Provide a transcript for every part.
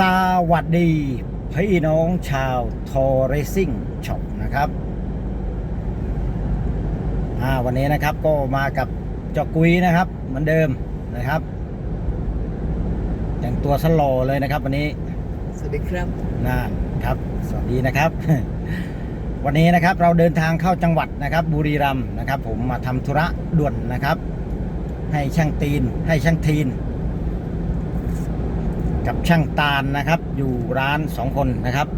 สวัสดีพี่น้องชาวทอเรซิ่งช็อปนะครับอ่าวันนี้นะครับก็มากับเจากุยนะครับ เหมือนเดิมนะครับ แต่งตัวสโลอเลยนะครับ วันนี้ สวัสดีครับน่นครับ สวัสดีนะครับ วันนี้นะครับเราเดินทางเข้าจังหวัดนะครับ บุรีรัมย์นะครับ ผมมาทำธุระด่วนนะครับ ให้ช่างตีนให้ช่างทีน กับช่างตาลนะครับ อยู่ร้านสองคนนะครับ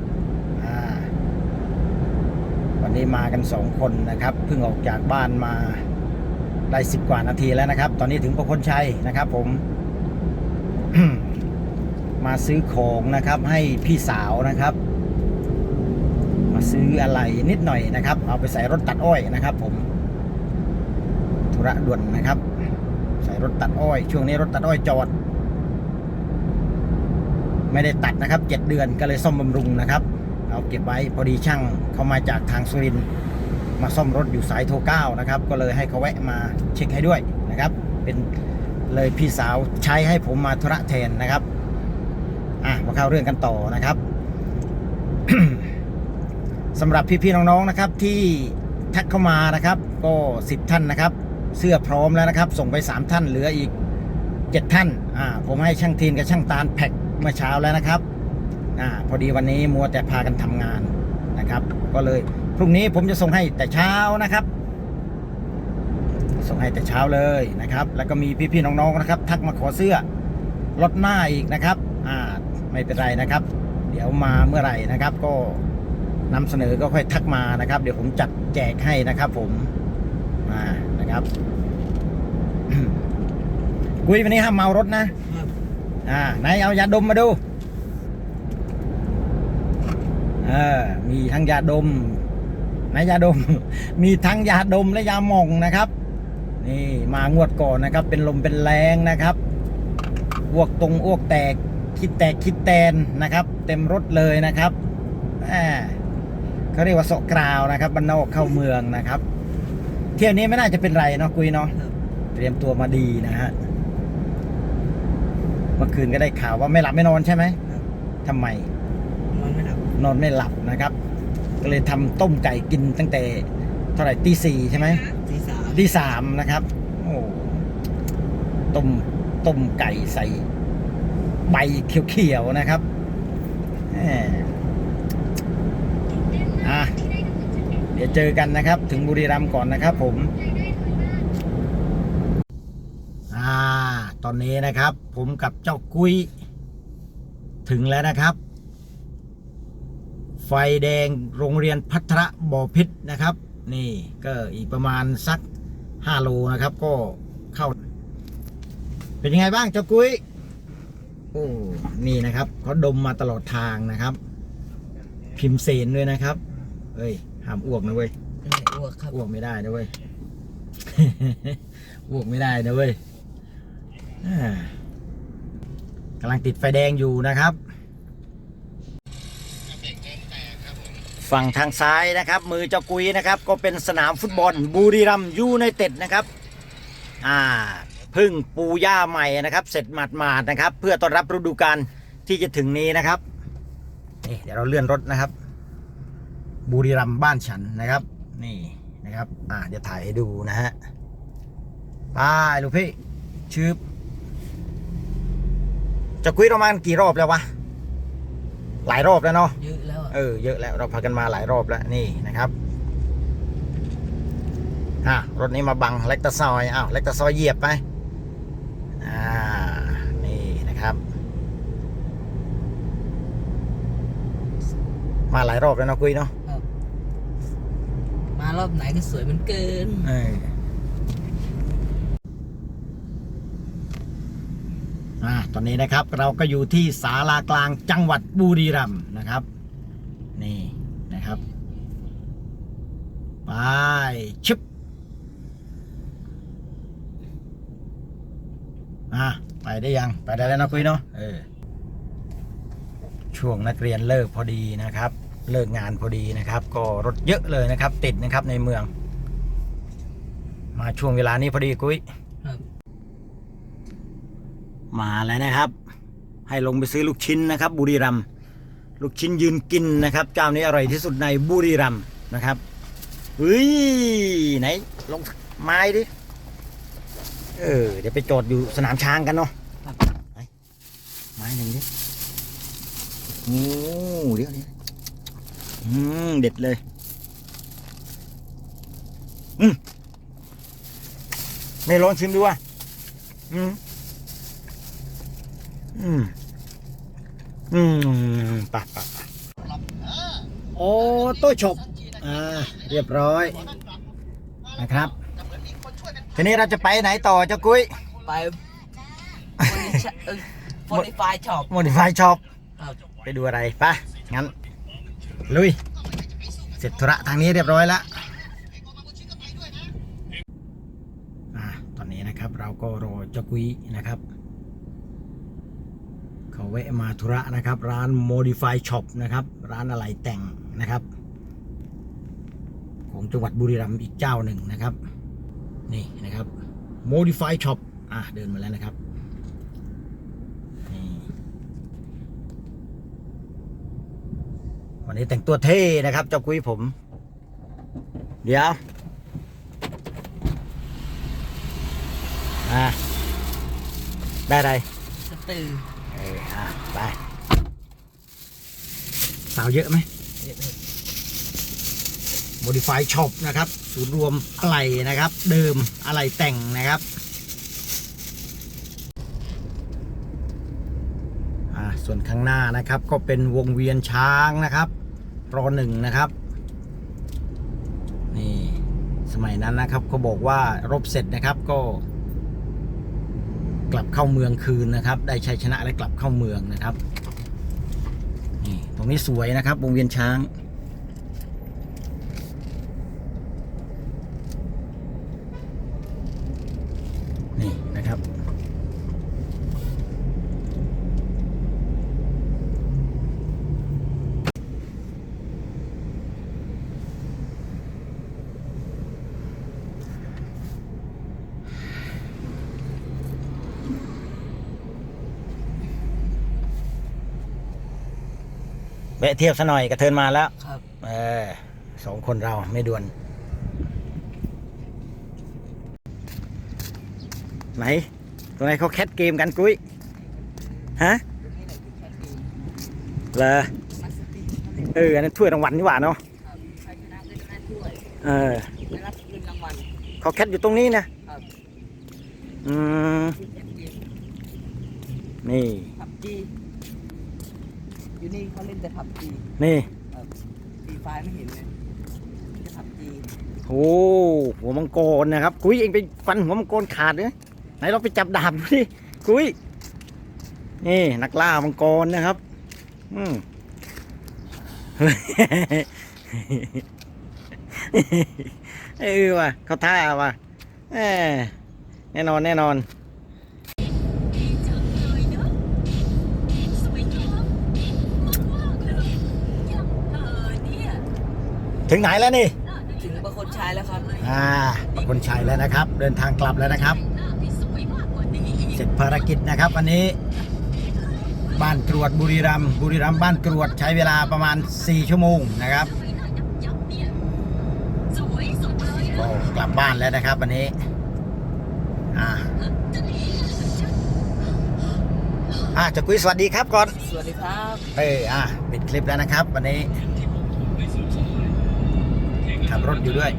วันนี้มากันสองคนนะครับเพิ่งออกจากบ้านมาได้สิบกว่านาทีแล้วนะครับ ตอนนี้ถึงประคนชัยนะครับผม มาซื้อของนะครับ ให้พี่สาวนะครับ มาซื้ออะไรนิดหน่อยนะครับ เอาไปใส่รถตัดอ้อยนะครับ ผมธุระด่วนนะครับ ใส่รถตัดอ้อย ช่วงนี้รถตัดอ้อยจอด ไม่ได้ตัดนะครับเจ็ดเดือนก็เลยซ่อมบำรุงนะครับ เอาเก็บไว้พอดีช่างเขามาจากทางสุรินมาซ่อมรถอยู่สายโทเก้านะครับ ก็เลยให้เขาแวะมาเช็คให้ด้วยนะครับ เป็นเลยพี่สาวใช้ให้ผมมาธุระแทนนะครับอะมาเข้าเรื่องกันต่อนะครับสำหรับพี่ๆน้องๆนะครับ ที่ทักเข้ามานะครับ ก็สิบท่านนะครับ เสื้อพร้อมแล้วนะครับ ส่งไปสามท่านเหลืออีกเจ็ดท่านอ่าผมให้ช่างทีนกับช่างตาลแพ็ค เมื่อเช้าแล้วนะครับอ่าพอดีวันนี้มัวแต่พากันทำงานนะครับ ก็เลยพรุ่งนี้ผมจะส่งให้แต่เช้านะครับ ส่งให้แต่เช้าเลยนะครับ แล้วก็มีพี่ๆน้องๆนะครับ ทักมาขอเสื้อลดหน้าอีกนะครับอ่าไม่เป็นไรนะครับ เดี๋ยวมาเมื่อไหร่นะครับ ก็นำเสนอก็ค่อยทักมานะครับ เดี๋ยวผมจัดแจกให้นะครับ ผมอ่านะครับ กุ้ยวันนี้ห้ามเมารถนะ อ่าไหนเอายาดมมาดูเออมีทั้งยาดมไหนยาดม มีทั้งยาดมและยาหม่องนะครับ นี่มางวดก่อนนะครับ เป็นลมเป็นแรงนะครับอ้วกตรงอ้วกแตกคิดแตกคิดแตนนะครับ เต็มรถเลยนะครับเขาเรียกว่าโสกราวนะครับบ้านนอกเข้าเมืองนะครับ เที่ยวนี้ไม่น่าจะเป็นไรเนาะกุยเนาะเตรียมตัวมาดีนะฮะ เมื่อคืนก็ได้ข่าวว่าไม่หลับไม่นอนใช่ไหมครับทำไมนอนไม่หลับนอนไม่หลับนะครับ ก็เลยทำต้มไก่กินตั้งแต่เท่าไหร่ตีสี่ใช่ไหมตีสามตีสามนะครับ โอ้ต้มต้มไก่ใส่ ใบเขียวๆนะครับแหมอะเดี๋ยวเจอกันนะครับ ถึงบุรีรัมย์ก่อนนะครับผม อ่า ตอนนี้นะครับ ผมกับเจ้ากุ้ย ถึงแล้วนะครับ ไฟแดงโรงเรียนพัทระบ่อพิษนะครับ นี่ก็อีกประมาณสักห้าโลนะครับ ก็เข้า เป็นยังไงบ้างเจ้ากุ้ยโอ้นี่นะครับเขาดมมาตลอดทางนะครับ พิมพ์เสนด้วยนะครับเอ้ยห้ามอ้วกนะเว้ยไม่อ้วกครับอ้วกไม่ได้นะเว้ย อ้วกไม่ได้นะเว้ยอ่า กำลังติดไฟแดงอยู่นะครับ ฝั่งทางซ้ายนะครับ มือเจ้ากุยนะครับ ก็เป็นสนามฟุตบอลบุรีรัมยูไนเต็ดนะครับ อ่าพึ่งปูย่าใหม่นะครับ เสร็จหมาดๆนะครับ เพื่อต้อนรับฤดูกาลที่จะถึงนี้นะครับนี่เดี๋ยวเราเลื่อนรถนะครับ บุรีรัมบ้านฉันนะครับ นี่นะครับ อ่าเดี๋ยวถ่ายให้ดูนะฮะไปลูกพี่ชืบ จะคุยเรามากันกี่รอบแล้ววะ หลายรอบแล้วเนาะ เยอะแล้วอะเออ เยอะแล้ว เราพากันมาหลายรอบแล้วนี่นะครับอะรถนี้มาบังเล็กตะซอยอ้าวเล็กตะซอยเหยียบไป อ่า นี่นะครับ มาหลายรอบแล้วเนาะกุยเนาะครับมารอบไหนก็สวยเหมันเกิน เออ อ่าตอนนี้นะครับเราก็อยู่ที่ศาลากลางจังหวัดบุรีรัมย์นะครับ นี่นะครับ ไปชึบอะไปได้ยังไปได้แล้วนะคุยเนาะเออช่วงนักเรียนเลิกพอดีนะครับ เลิกงานพอดีนะครับ ก็รถเยอะเลยนะครับ ติดนะครับในเมือง มาช่วงเวลานี้พอดีกุ้ย มาแล้วนะครับ ให้ลงไปซื้อลูกชิ้นนะครับ บุรีรัมลูกชิ้นยืนกินนะครับ เจ้านี้อร่อยที่สุดในบุรีรัมนะครับเฮ้ยไหนลงไม้ดิเออเดี๋ยวไปจอดอยู่สนามช้างกันเนาะไม้หนึ่งดิโอ้เดี๋ยวเดี๋ยวอืมเด็ดเลยอืมไม่ลองชิมดูว่ะอืม อืม อืมปะปะปะโอ้โต้ฉบอ่า เรียบร้อย นะครับ ทีนี้เราจะไปไหนต่อเจ้ากุ้ย ไปโฟนิฟายช็อปโมดิฟายช็อปไปดูอะไรปะงั้น ลุย เสร็จธุระทางนี้เรียบร้อยแล้วอ่าตอนนี้นะครับเราก็รอเจ้ากุ้ยนะครับ วะมาธุระนะครับ ร้าน Modify Shop นะครับ ร้านอะไรแต่งนะครับ ของจังหวัดบุรีรัมย์อีกเจ้าหนึ่งนะครับ นี่นะครับ Modify Shop อะเดินมาแล้วนะครับวันนี้แต่งตัวเท่นะครับ เจ้ากุ้ยผม เดี๋ยวอะได้ไรสตือ อออะไป สาวเยอะไหม Modify Shop นะครับ ศูนย์รวมอะไหล่นะครับ เดิมอะไหล่แต่งนะครับอ่าส่วนข้างหน้านะครับก็เป็นวงเวียนช้างนะครับรอหนึ่งนะครับนี่สมัยนั้นนะครับเขาบอกว่ารบเสร็จนะครับก็ กลับเข้าเมืองคืนนะครับ ได้ชัยชนะและกลับเข้าเมืองนะครับนี่ตรงนี้สวยนะครับวงเวียนช้าง นี่นะครับ แวะเทียบซะหน่อยกระเทินมาแล้ว ครับ เออสองคนเราไม่ด่วน ไหน ตรงไหนเขาแคทเกมกันกุ้ย ฮะตรงนี้ไหนคือแคทดีเลอมาสตีเอออันนั้นถ้วยรางวัลนี่หว่าเนาะครับใครชนะก็จะได้ถ้วยเออได้รับเงินรางวัลเขาแคทอยู่ตรงนี้นะครับอืมคือแคทเกมนี่พับจี อยู่นี่เขาเล่นแต่พับจีนี่ครับฟรีไฟไม่เห็นเลยมีแต่พับจีโอ้หัวมังกรนะครับ กุ้ยเองไปฟันหัวมังกรขาดเลยไหนเราไปจับดาบดูดิกุ้ยนี่นักล่ามังกรนะครับ อืมเออว่ะเขาท่าว่ะเออแน่นอนแน่นอน ถึงไหนแล้วนี่หน้าในถึงประคนชายแล้วครับ อ่าปักคนชัยแล้วนะครับ เดินทางกลับแล้วนะครับหน้าที่สวยมากกว่านี้อีกเสร็จภารกิจนะครับ วันนี้ บ้านกรวดบุรีรัมย์บุรีรัมย์บ้านกรวดใช้เวลาประมาณ 4 ชั่วโมงนะครับทำไมหน้ายับยับๆเนี่ยสวยสุดเลยก็นะกลับบ้านแล้วนะครับ วันนี้อ่าจะหนีจะอ่าจะคุยสวัสดีครับก่อน สวัสดีครับ เอออะปิดคลิปแล้วนะครับ วันนี้ ขับรถอยู่ด้วย